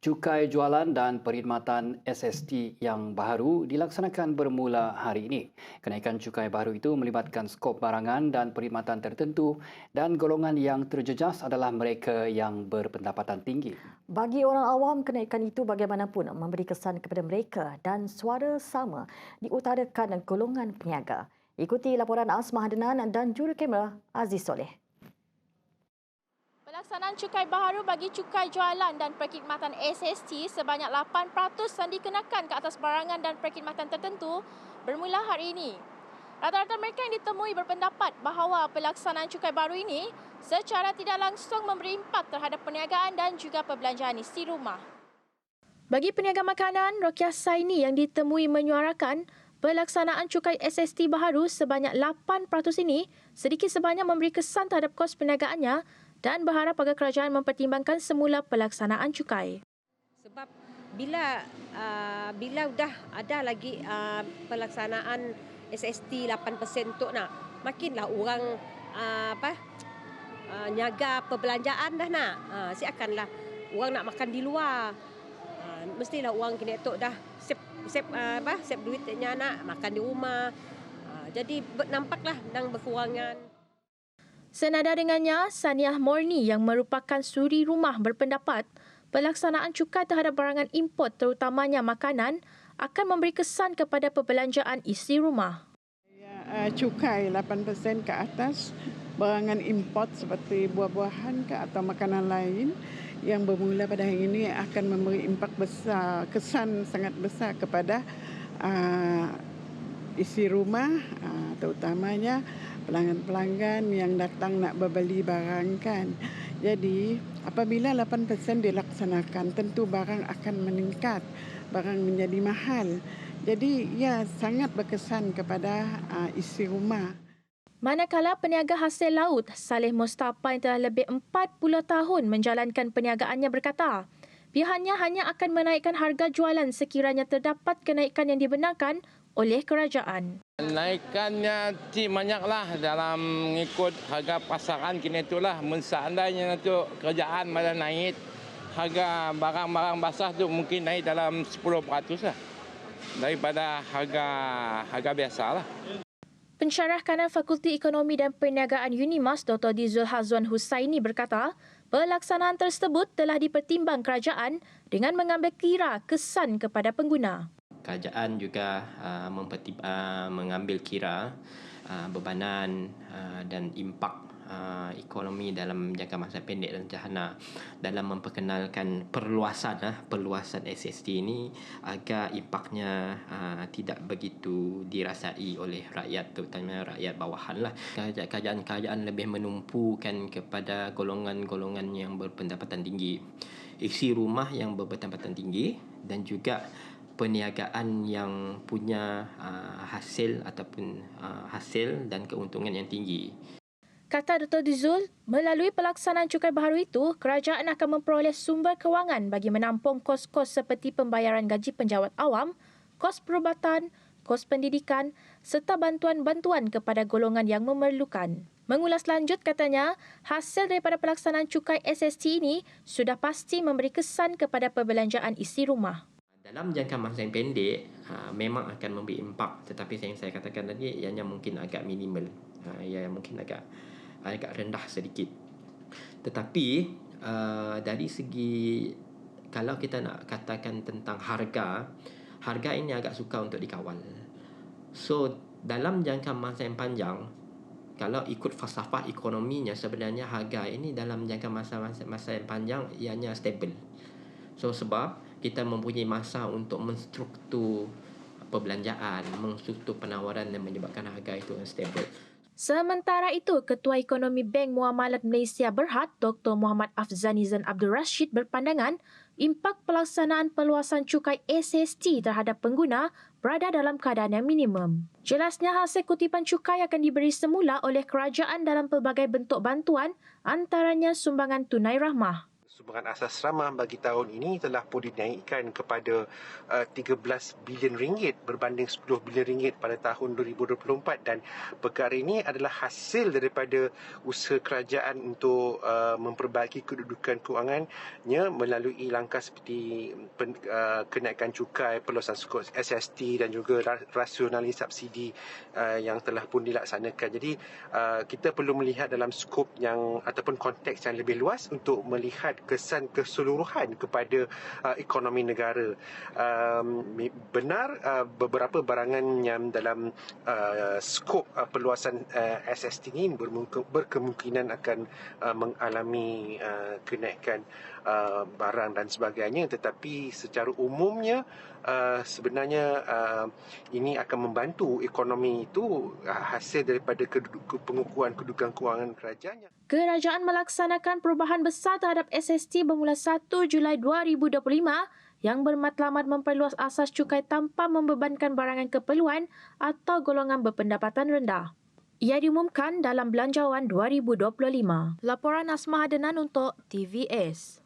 Cukai jualan dan perkhidmatan SST yang baru dilaksanakan bermula hari ini. Kenaikan cukai baru itu melibatkan skop barangan dan perkhidmatan tertentu dan golongan yang terjejas adalah mereka yang berpendapatan tinggi. Bagi orang awam, kenaikan itu bagaimanapun memberi kesan kepada mereka dan suara sama diutarakan golongan peniaga. Ikuti laporan Asmah Hadenan dan juru kamera Aziz Soleh. Pelaksanaan cukai baharu bagi cukai jualan dan perkhidmatan SST sebanyak 8% yang dikenakan ke atas barangan dan perkhidmatan tertentu bermula hari ini. Rata-rata mereka yang ditemui berpendapat bahawa pelaksanaan cukai baru ini secara tidak langsung memberi impak terhadap perniagaan dan juga perbelanjaan isi rumah. Bagi peniaga makanan, Rokiah Saini yang ditemui menyuarakan pelaksanaan cukai SST baharu sebanyak 8% ini sedikit sebanyak memberi kesan terhadap kos perniagaannya dan berharap agar kerajaan mempertimbangkan semula pelaksanaan cukai. Sebab bila uh, bila dah ada lagi uh, pelaksanaan SST 8% tu nak makinlah orang uh, apa uh, niaga perbelanjaan dah nak. Uh, si akanlah orang nak makan di luar. Uh, mestilah orang kini tu dah save save uh, apa save duitnya nak makan di rumah. Uh, jadi nampaklah dan berkurangan. Senada dengannya, Saniah Morni yang merupakan suri rumah berpendapat pelaksanaan cukai terhadap barangan import terutamanya makanan akan memberi kesan kepada perbelanjaan isi rumah. Ya, uh, cukai 8% ke atas barangan import seperti buah-buahan ke atau makanan lain yang bermula pada hari ini akan memberi impak besar, kesan sangat besar kepada uh, isi rumah uh, terutamanya pelanggan-pelanggan yang datang nak berbeli barang kan. Jadi apabila 8% dilaksanakan tentu barang akan meningkat, barang menjadi mahal. Jadi ya sangat berkesan kepada uh, isi rumah. Manakala peniaga hasil laut Saleh Mustafa yang telah lebih 40 tahun menjalankan perniagaannya berkata, pihaknya hanya akan menaikkan harga jualan sekiranya terdapat kenaikan yang dibenarkan oleh kerajaan. Naikannya ti banyaklah dalam mengikut harga pasaran kini itulah. Seandainya tu kerajaan malah naik harga barang-barang basah tu mungkin naik dalam 10% lah daripada harga harga biasa lah. Pensyarah kanan Fakulti Ekonomi dan Perniagaan UNIMAS Dr. Dizul Hazwan Husaini berkata, pelaksanaan tersebut telah dipertimbang kerajaan dengan mengambil kira kesan kepada pengguna kerajaan juga uh, uh, mengambil kira uh, bebanan uh, dan impak uh, ekonomi dalam jangka masa pendek dan jahana dalam memperkenalkan perluasan uh, perluasan SST ini agar impaknya uh, tidak begitu dirasai oleh rakyat terutama rakyat bawahan lah. Kerajaan-kerajaan lebih menumpukan kepada golongan-golongan yang berpendapatan tinggi. Isi rumah yang berpendapatan tinggi dan juga perniagaan yang punya uh, hasil ataupun uh, hasil dan keuntungan yang tinggi. Kata Dr. Dizul, melalui pelaksanaan cukai baharu itu, kerajaan akan memperoleh sumber kewangan bagi menampung kos-kos seperti pembayaran gaji penjawat awam, kos perubatan, kos pendidikan serta bantuan-bantuan kepada golongan yang memerlukan. Mengulas lanjut katanya, hasil daripada pelaksanaan cukai SST ini sudah pasti memberi kesan kepada perbelanjaan isi rumah. Dalam jangka masa yang pendek, uh, memang akan memberi impak. Tetapi yang saya katakan tadi, ianya mungkin agak minimal. Uh, ia mungkin agak agak rendah sedikit. Tetapi uh, dari segi kalau kita nak katakan tentang harga, harga ini agak suka untuk dikawal. So dalam jangka masa yang panjang, kalau ikut falsafah ekonominya sebenarnya harga ini dalam jangka masa masa, masa yang panjang ianya stable. So sebab kita mempunyai masa untuk menstruktur perbelanjaan, menstruktur penawaran dan menyebabkan harga itu stable. Sementara itu, Ketua Ekonomi Bank Muamalat Malaysia Berhad, Dr. Muhammad Afzanizan Abdul Rashid berpandangan impak pelaksanaan peluasan cukai SST terhadap pengguna berada dalam keadaan yang minimum. Jelasnya hasil kutipan cukai akan diberi semula oleh kerajaan dalam pelbagai bentuk bantuan antaranya sumbangan tunai rahmah Sumbangan asas ramah bagi tahun ini telah pun dinaikkan kepada uh, 13 bilion ringgit berbanding 10 bilion ringgit pada tahun 2024 dan perkara ini adalah hasil daripada usaha kerajaan untuk uh, memperbaiki kedudukan kewangannya melalui langkah seperti pen, uh, kenaikan cukai, perluasan skor SST dan juga ra- rasionalis subsidi uh, yang telah pun dilaksanakan. Jadi uh, kita perlu melihat dalam skop yang ataupun konteks yang lebih luas untuk melihat kesan keseluruhan kepada uh, ekonomi negara. Um, benar uh, beberapa barangan yang dalam uh, skop uh, perluasan uh, SST ini berkemungkinan akan uh, mengalami uh, kenaikan uh, barang dan sebagainya tetapi secara umumnya uh, sebenarnya uh, ini akan membantu ekonomi itu uh, hasil daripada keduduk, pengukuhan kedudukan kewangan kerajaan Kerajaan melaksanakan perubahan besar terhadap SST bermula 1 Julai 2025 yang bermatlamat memperluas asas cukai tanpa membebankan barangan keperluan atau golongan berpendapatan rendah. Ia diumumkan dalam Belanjawan 2025. Laporan Asma Adenan untuk TVS.